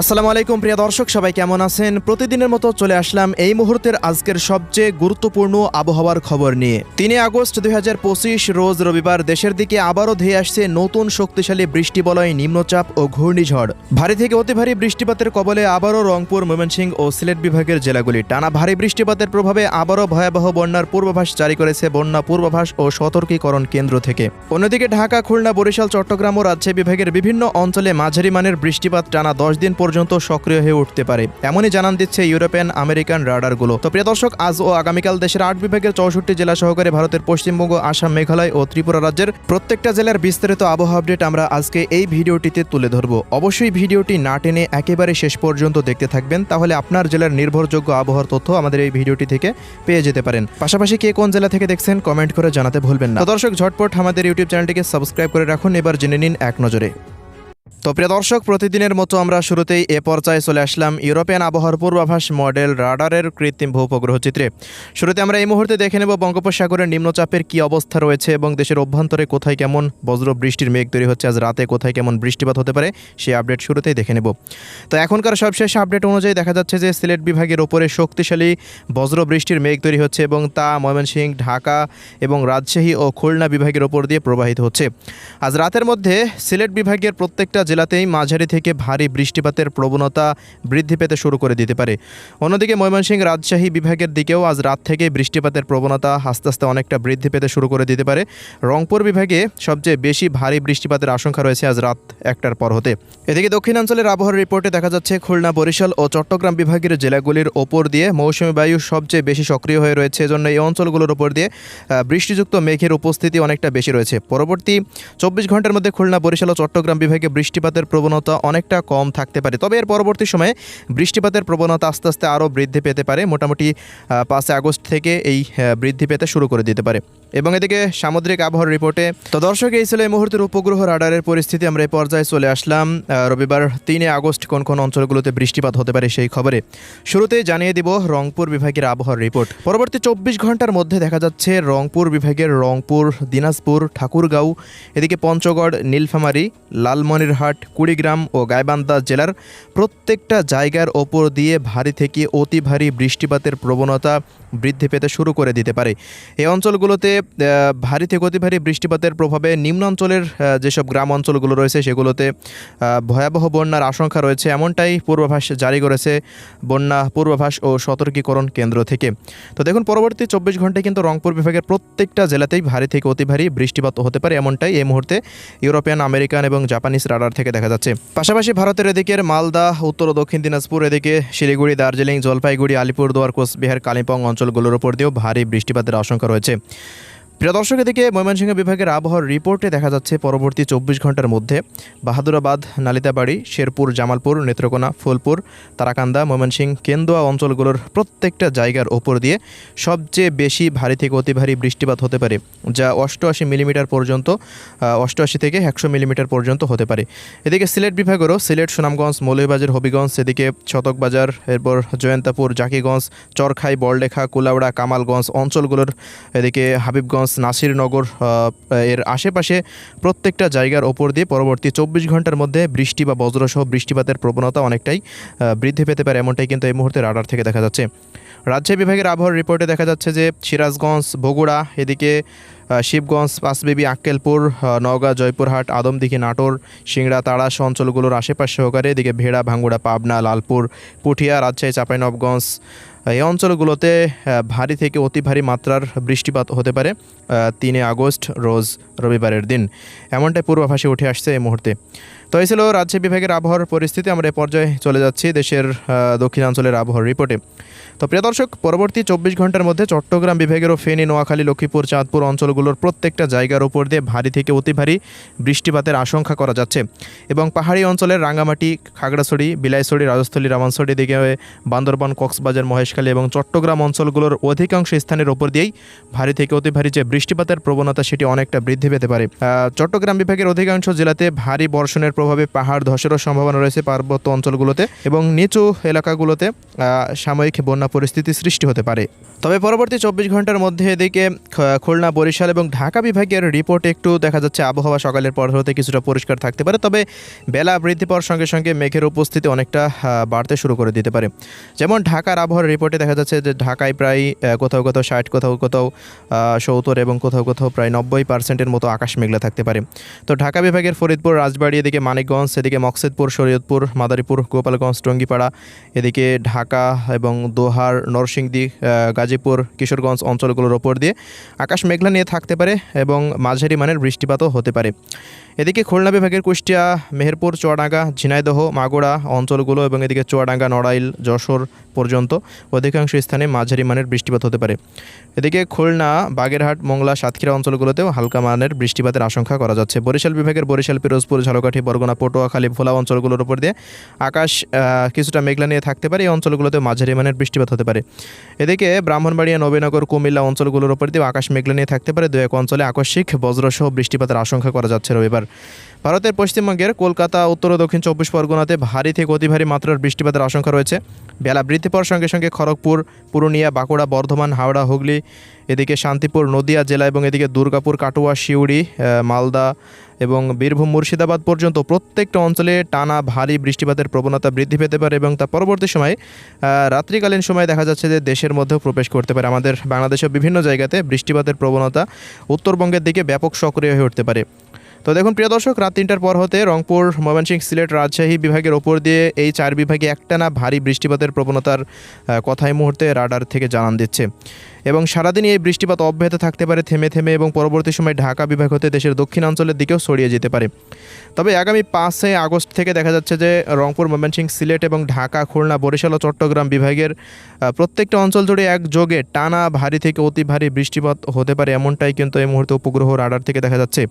আসসালামু আলাইকুম, প্রিয় দর্শক, সবাই কেমন আছেন? প্রতিদিনের মতো চলে আসলাম এই মুহূর্তের আজকের সবচেয়ে গুরুত্বপূর্ণ আবহাওয়ার খবর নিয়ে। তিনে আগস্ট দুই হাজার পঁচিশ, রোজ রবিবার দেশের দিকে আবারও ধেয়ে আসছে নতুন শক্তিশালী বৃষ্টি বলয়, নিম্নচাপ ও ঘূর্ণিঝড়। ভারী থেকে অতি ভারী বৃষ্টিপাতের কবলে আবারও রংপুর, ময়মনসিংহ ও সিলেট বিভাগের জেলাগুলি। টানা ভারী বৃষ্টিপাতের প্রভাবে আবারও ভয়াবহ বন্যার পূর্বাভাস জারি করেছে বন্যা পূর্বাভাস ও সতর্কীকরণ কেন্দ্র থেকে। অন্যদিকে ঢাকা, খুলনা, বরিশাল, চট্টগ্রাম ও রাজশাহী বিভাগের বিভিন্ন অঞ্চলে মাঝারি মানের বৃষ্টিপাত টানা দশ দিন পর্যন্ত সক্রিয় হয়ে উঠতে পারে। এমনই জানান দিচ্ছে ইউরোপিয়ান আমেরিকান রাডারগুলো। তো প্রিয় দর্শক, আজ ও আগামীকাল দেশের আট বিভাগের চৌষট্টি জেলা সহকারে ভারতের পশ্চিমবঙ্গ, আসাম, মেঘালয় ও ত্রিপুরা রাজ্যের প্রত্যেকটা জেলার বিস্তারিত আবহাওয়া আপডেট আমরা আজকে এই ভিডিওটিতে তুলে ধরব। অবশ্যই ভিডিওটি না টেনে একেবারে শেষ পর্যন্ত দেখতে থাকবেন, তাহলে আপনার জেলার নির্ভরযোগ্য আবহাওয়ার তথ্য আমাদের এই ভিডিওটি থেকে পেয়ে যেতে পারেন। পাশাপাশি কে কোন জেলা থেকে দেখছেন, কমেন্ট করে জানাতে ভুলবেন না। দর্শক, ঝটপট আমাদের ইউটিউব চ্যানেলটিকে সাবস্ক্রাইব করে রাখুন, এবার জেনে নিন এক নজরে। তো প্রিয় দর্শক, প্রতিদিনের মতো আমরা শুরুতেই এ পর্যায়ে চলে আসলাম ইউরোপিয়ান আবহাওয়ার পূর্বাভাস মডেল রাডারের কৃত্রিম ভূপগ্রহ চিত্রে। শুরুতে আমরা এই মুহূর্তে দেখে নেব বঙ্গোপসাগরের নিম্নচাপের কি অবস্থা রয়েছে এবং দেশের অভ্যন্তরে কোথায় কেমন বজ্র বৃষ্টির মেঘ তৈরি হচ্ছে, আজ রাতে কোথায় কেমন বৃষ্টিপাত হতে পারে সেই আপডেট শুরুতেই দেখে নেব। তো এখনকার সবশেষ আপডেট অনুযায়ী দেখা যাচ্ছে যে সিলেট বিভাগের ওপরে শক্তিশালী বজ্র বৃষ্টির মেঘ তৈরি হচ্ছে এবং তা ময়মনসিংহ, ঢাকা এবং রাজশাহী ও খুলনা বিভাগের ওপর দিয়ে প্রবাহিত হচ্ছে। আজ রাতের মধ্যে সিলেট বিভাগের প্রত্যেকটা জেলাতেই মাঝারি থেকে ভারী বৃষ্টিপাতের প্রবণতা বৃদ্ধি পেতে শুরু করে দিতে পারে। অন্যদিকে ময়মনসিংহ রাজশাহী বিভাগের দিকেও আজ রাত থেকে বৃষ্টিপাতের প্রবণতা আস্তে আস্তে অনেকটা বৃদ্ধি পেতে শুরু করে দিতে পারে। রংপুর বিভাগে সবচেয়ে বেশি ভারী বৃষ্টিপাতের আশঙ্কা রয়েছে আজ রাত একটার পর হতে। এদিকে দক্ষিণাঞ্চলের আবহাওয়ার রিপোর্টে দেখা যাচ্ছে, খুলনা, বরিশাল ও চট্টগ্রাম বিভাগের জেলাগুলির ওপর দিয়ে মৌসুমী বায়ু সবচেয়ে বেশি সক্রিয় হয়ে রয়েছে। এজন্য এই অঞ্চলগুলোর ওপর দিয়ে বৃষ্টিযুক্ত মেঘের উপস্থিতি অনেকটা বেশি রয়েছে। পরবর্তী চব্বিশ ঘণ্টার মধ্যে খুলনা, বরিশাল ও চট্টগ্রাম বিভাগে বৃষ্টিপাতের প্রবণতা অনেকটা কম থাকতে পারে। তবে এর পরবর্তী সময়ে বৃষ্টিপাতের প্রবণতা আস্তে আস্তে আরও বৃদ্ধি পেতে পারে। মোটামুটি পাঁচই আগস্ট থেকে এই বৃদ্ধি পেতে শুরু করে দিতে পারে। এবং এদিকে সামুদ্রিক আবহাওয়ার রিপোর্টে, তো দর্শক, এই ছিল এই মুহূর্তের উপগ্রহ রাডারের পরিস্থিতি। আমরা এই পর্যায়ে চলে আসলাম। রবিবার তিনে আগস্ট কোন কোন অঞ্চলগুলোতে বৃষ্টিপাত হতে পারে সেই খবরে। শুরুতেই জানিয়ে দিব রংপুর বিভাগের আবহাওয়ার রিপোর্ট। পরবর্তী চব্বিশ ঘণ্টার মধ্যে দেখা যাচ্ছে রংপুর বিভাগের রংপুর, দিনাজপুর, ঠাকুরগাঁও, এদিকে পঞ্চগড়, নীলফামারী, লালমনিরহাট কুড়িগ্রাম ও গাইবান্ধা জেলার প্রত্যেকটা জায়গার ওপর দিয়ে ভারী থেকে অতি ভারী বৃষ্টিপাতের প্রবণতা বৃদ্ধি পেতে শুরু করে দিতে পারে। এই অঞ্চলগুলোতে ভারী থেকে অতি ভারী বৃষ্টিপাতের প্রভাবে নিম্নাঞ্চলের যেসব গ্রাম অঞ্চলগুলো রয়েছে সেগুলোতে ভয়াবহ বন্যার আশঙ্কা রয়েছে এমনটাই পূর্বাভাস জারি করেছে বন্যা পূর্বাভাস ও সতর্কীকরণ কেন্দ্র থেকে। তো দেখুন, পরবর্তী চব্বিশ ঘন্টায় কিন্তু রংপুর বিভাগের প্রত্যেকটা জেলাতেই ভারী থেকে অতি ভারী বৃষ্টিপাত হতে পারে এমনটাই এই মুহূর্তে ইউরোপিয়ান, আমেরিকান এবং জাপানিজ রাডার থেকে দেখা যাচ্ছে। পাশাপাশি ভারতের এদিকের মালদা, উত্তর ও দক্ষিণ দিনাজপুর এদিকে শিলিগুড়ি, দার্জিলিং, জলপাইগুড়ি, আলিপুরদুয়ার, কোচবিহার, কালিম্পং অঞ্চলগুলোর উপর দিয়েও ভারী বৃষ্টিপাতের আশঙ্কা রয়েছে। প্রিয় দর্শক, এদিকে ময়মনসিংহ বিভাগের আবহাওয়ার রিপোর্টে দেখা যাচ্ছে পরবর্তী চব্বিশ ঘণ্টার মধ্যে বাহাদুরাবাদ, নালিতাবাড়ি, শেরপুর, জামালপুর, নেত্রকোনা, ফুলপুর, তারাকান্দা, ময়মনসিংহ, কেন্দুয়া অঞ্চলগুলোর প্রত্যেকটা জায়গার ওপর দিয়ে সবচেয়ে বেশি ভারী থেকে অতি ভারী বৃষ্টিপাত হতে পারে, যা অষ্টআশি মিলিমিটার পর্যন্ত অষ্টআশি থেকে একশো মিলিমিটার পর্যন্ত হতে পারে। এদিকে সিলেট বিভাগেরও সিলেট, সুনামগঞ্জ, মৌলভীবাজার, হবিগঞ্জ, এদিকে শতকবাজার এরপর জয়ন্তাপুর, জাকিগঞ্জ, চরখাই বড়লেখা কুলাউড়া, কামালগঞ্জ অঞ্চলগুলোর, এদিকে হাবিবগঞ্জ নাসিরনগর নগর এর আশেপাশে প্রত্যেকটা জায়গার ওপর দিয়ে পরবর্তী চব্বিশ ঘণ্টার মধ্যে বৃষ্টি বা বজ্রসহ বৃষ্টিপাতের প্রবণতা অনেকটাই বৃদ্ধি পেতে পারে, এমনটাই কিন্তু এই মুহূর্তে রাডার থেকে দেখা যাচ্ছে। রাজশাহী বিভাগের আবহাওয়ার রিপোর্টে দেখা যাচ্ছে যে সিরাজগঞ্জ, বগুড়া, এদিকে শিবগঞ্জ, পাঁচবিবি, আক্কেলপুর নওগাঁ, জয়পুরহাট, আদমদিঘি, নাটোর, সিংড়া তাড়াশ অঞ্চলগুলোর আশেপাশ সহকারে এদিকে ভেড়া, ভাঙ্গুড়া, পাবনা, লালপুর, পুঠিয়া, রাজশাহী চাঁপাইনবগঞ্জ এই অঞ্চলগুলোতে ভারী থেকে অতি ভারী মাত্রার বৃষ্টিপাত হতে পারে তিনে আগস্ট, রোজ রবিবারের দিন। এমনটাই পূর্বাভাসে উঠে আসছে এই মুহূর্তে। তো এই ছিল রাজশাহী বিভাগের আবহাওয়ার পরিস্থিতি। আমরা এ পর্যায়ে চলে যাচ্ছি দেশের দক্ষিণাঞ্চলের আবহাওয়ার রিপোর্টে। তো প্রিয় দর্শক, পরবর্তী চব্বিশ ঘণ্টার মধ্যে চট্টগ্রাম বিভাগেরও ফেনী, নোয়াখালী, লক্ষ্মীপুর, চাঁদপুর অঞ্চলগুলোর প্রত্যেকটা জায়গার উপর দিয়ে ভারী থেকে অতি ভারী বৃষ্টিপাতের আশঙ্কা করা যাচ্ছে। এবং পাহাড়ি অঞ্চলের রাঙ্গামাটি, খাগড়াছড়ি, বিলাইছড়ি রাজস্থলী রামানছড়ি দিকে বান্দরবান, কক্সবাজার, মহেশখালী এবং চট্টগ্রাম অঞ্চলগুলোর অধিকাংশ স্থানের ওপর দিয়েই ভারী থেকে অতি ভারী যে বৃষ্টিপাতের প্রবণতা, সেটি অনেকটা বৃদ্ধি পেতে পারে। চট্টগ্রাম বিভাগের অধিকাংশ জেলাতে ভারী বর্ষণের প্রভাবে পাহাড় ধসেরও সম্ভাবনা রয়েছে পার্বত্য অঞ্চলগুলোতে এবং নিচু এলাকাগুলোতে সাময়িক বন্যা পরিস্থিতি সৃষ্টি হতে পারে। তবে পরবর্তী চব্বিশ ঘণ্টার মধ্যে এদিকে খুলনা, বরিশাল এবং ঢাকা বিভাগের রিপোর্টে একটু দেখা যাচ্ছে আবহাওয়া সকালের পর হতে কিছুটা পরিষ্কার থাকতে পারে, তবে বেলা বৃদ্ধি পাওয়ার সঙ্গে সঙ্গে মেঘের উপস্থিতি অনেকটা বাড়তে শুরু করে দিতে পারে। যেমন ঢাকার আবহাওয়ার রিপোর্টে দেখা যাচ্ছে যে ঢাকায় প্রায় কোথাও কোথাও ষাট, কোথাও কোথাও সত্তর এবং কোথাও কোথাও প্রায় নব্বই পার্সেন্টের মতো আকাশ মেঘলা থাকতে পারে। তো ঢাকা বিভাগের ফরিদপুর, রাজবাড়ি এদিকে মানিকগঞ্জ, এদিকে মকসেদপুর, শরীয়তপুর, মাদারীপুর, গোপালগঞ্জ, টঙ্গিপাড়া, এদিকে ঢাকা এবং দোহার, নরসিংদী গাজীপুর, কিশোরগঞ্জ অঞ্চলগুলোর ওপর দিয়ে আকাশ মেঘলা নিয়ে থাকতে পারে এবং মাঝারি মানের বৃষ্টিপাতও হতে পারে। এদিকে খুলনা বিভাগের কুষ্টিয়া, মেহেরপুর, চুয়াডাঙ্গা, ঝিনাইদহ মাগুড়া অঞ্চলগুলো এবং এদিকে চুয়াডাঙ্গা, নড়াইল, যশোর পর্যন্ত অধিকাংশ স্থানে মাঝারি মানের বৃষ্টিপাত হতে পারে। এদিকে খুলনা, বাগেরহাট, মোংলা, সাতক্ষীরা অঞ্চলগুলোতেও হালকা মানের বৃষ্টিপাতের আশঙ্কা করা যাচ্ছে। বরিশাল বিভাগের বরিশাল, পিরোজপুর, ঝালকাঠি বরগুনা পটুয়াখালী ভোলা অঞ্চলগুলোর উপর দিয়ে আকাশ কিছুটা মেঘলা নিয়ে থাকতে পারে। এই অঞ্চলগুলোতে মাঝারি মানের বৃষ্টিপাত হতে পারে। এদিকে ব্রাহ্মণবাড়িয়া, নবীনগর, কুমিল্লা অঞ্চলগুলোর উপর দিয়ে আকাশ মেঘলা নিয়ে থাকতে পারে। দু এক অঞ্চলে আকস্মিক বজ্রসহ বৃষ্টিপাতের আশঙ্কা করা যাচ্ছে রবিবার। ভারতের পশ্চিমবঙ্গের কলকাতা, উত্তর ও দক্ষিণ চব্বিশ পরগনাতে ভারী থেকে অতি ভারী মাত্রার বৃষ্টিপাতের আশঙ্কা রয়েছে। বেলা বৃদ্ধি পাওয়ার সঙ্গে সঙ্গে খড়গপুর, পুরুলিয়া, বাঁকুড়া, বর্ধমান, হাওড়া, হুগলি, এদিকে শান্তিপুর, নদিয়া জেলা এবং এদিকে দুর্গাপুর, কাটুয়া শিউড়ি মালদা এবং বীরভূম মুর্শিদাবাদ পর্যন্ত প্রত্যেকটা অঞ্চলে টানা ভারী বৃষ্টিপাতের প্রবণতা বৃদ্ধি পেতে পারে এবং তা পরবর্তী সময়ে রাত্রিকালীন সময়ে দেখা যাচ্ছে যে দেশের মধ্যেও প্রবেশ করতে পারে। আমাদের বাংলাদেশের বিভিন্ন জায়গাতে বৃষ্টিপাতের প্রবণতা উত্তরবঙ্গের দিকে ব্যাপক সক্রিয় হয়ে উঠতে পারে। তো দেখুন প্রিয় দর্শক রাত তিনটার পর হতে রংপুর ময়মনসিংহ সিলেট রাজশাহী বিভাগের ওপর দিয়ে এই চার বিভাগে একটানা ভারী বৃষ্টিপাতের প্রবণতার আহ, কথা এই মুহূর্তে রাডার থেকে জানান দিচ্ছে। এবং সারাদিন এই বৃষ্টিপাত অব্যাহত থাকতে পারে থেমে থেমে এবং পরবর্তী সময় ঢাকা বিভাগ হতে দেশের দক্ষিণাঞ্চলের দিকেও ছড়িয়ে যেতে পারে। তবে আগামী পাঁচই আগস্ট থেকে দেখা যাচ্ছে যে রংপুর, ময়মনসিংহ, সিলেট এবং ঢাকা, খুলনা, বরিশাল ও চট্টগ্রাম বিভাগের প্রত্যেকটা অঞ্চল জুড়ে একযোগে টানা ভারী থেকে অতি ভারী বৃষ্টিপাত হতে পারে এমনটাই কিন্তু এই মুহূর্তে উপগ্রহ রাডার থেকে দেখা যাচ্ছে।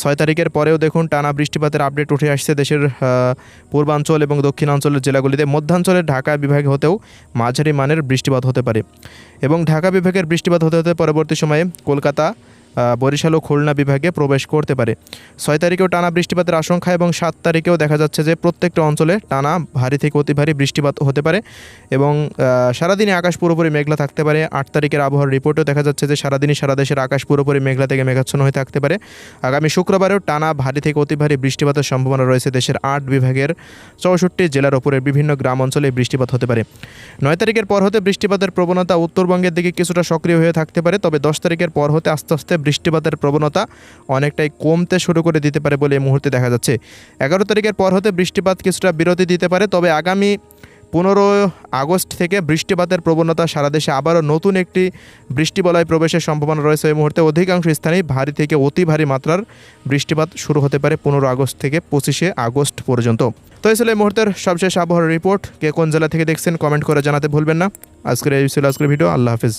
ছয় তারিখের পরেও দেখুন টানা বৃষ্টিপাতের আপডেট উঠে আসছে দেশের পূর্বাঞ্চল এবং দক্ষিণাঞ্চলের জেলাগুলিতে। মধ্যাঞ্চলের ঢাকা বিভাগ হতেও মাঝারি মানের বৃষ্টিপাত হতে পারে। এবং ঢাকা বিভাগের বৃষ্টিপাত হতে হতে পরবর্তী সময়ে কলকাতা বরিশাল ও খুলনা বিভাগে প্রবেশ করতে পারে। ছয় তারিখেও টানা বৃষ্টিপাতের আশঙ্কা এবং সাত তারিখেও দেখা যাচ্ছে যে প্রত্যেকটা অঞ্চলে টানা ভারী থেকে অতি ভারী বৃষ্টিপাত হতে পারে এবং সারাদিনে আকাশ পুরোপুরি মেঘলা থাকতে পারে। আট তারিখের আবহাওয়ার রিপোর্টেও দেখা যাচ্ছে যে সারাদিনই সারা দেশের আকাশ পুরোপুরি মেঘলা থেকে মেঘাচ্ছন্ন হয়ে থাকতে পারে। আগামী শুক্রবারেও টানা ভারী থেকে অতি ভারী বৃষ্টিপাতের সম্ভাবনা রয়েছে দেশের আট বিভাগের চৌষট্টি জেলার ওপরে বিভিন্ন গ্রাম অঞ্চলে বৃষ্টিপাত হতে পারে। নয় তারিখের পর হতে বৃষ্টিপাতের প্রবণতা উত্তরবঙ্গের দিকে কিছুটা সক্রিয় হয়ে থাকতে পারে, তবে দশ তারিখের পর হতে আস্তে আস্তে বৃষ্টিপাতের প্রবণতা অনেকটাই কমতে শুরু করে দিতে পারে বলে এই মুহূর্তে দেখা যাচ্ছে। এগারো তারিখের পর হতে বৃষ্টিপাত কিছুটা বিরতি দিতে পারে, তবে আগামী পনেরো আগস্ট থেকে বৃষ্টিপাতের প্রবণতা সারা দেশে আবারও নতুন একটি বৃষ্টিবলয় প্রবেশের সম্ভাবনা রয়েছে। এই মুহূর্তে অধিকাংশ স্থানেই ভারী থেকে অতি ভারী মাত্রার বৃষ্টিপাত শুরু হতে পারে পনেরো আগস্ট থেকে পঁচিশে আগস্ট পর্যন্ত। তো এই ছিল এই মুহূর্তের সবশেষ আবহাওয়ার রিপোর্ট। কে কোন জেলা থেকে দেখছেন, কমেন্ট করে জানাতে ভুলবেন না। আজকের এই ছিল আজকের ভিডিও। আল্লাহ হাফিজ।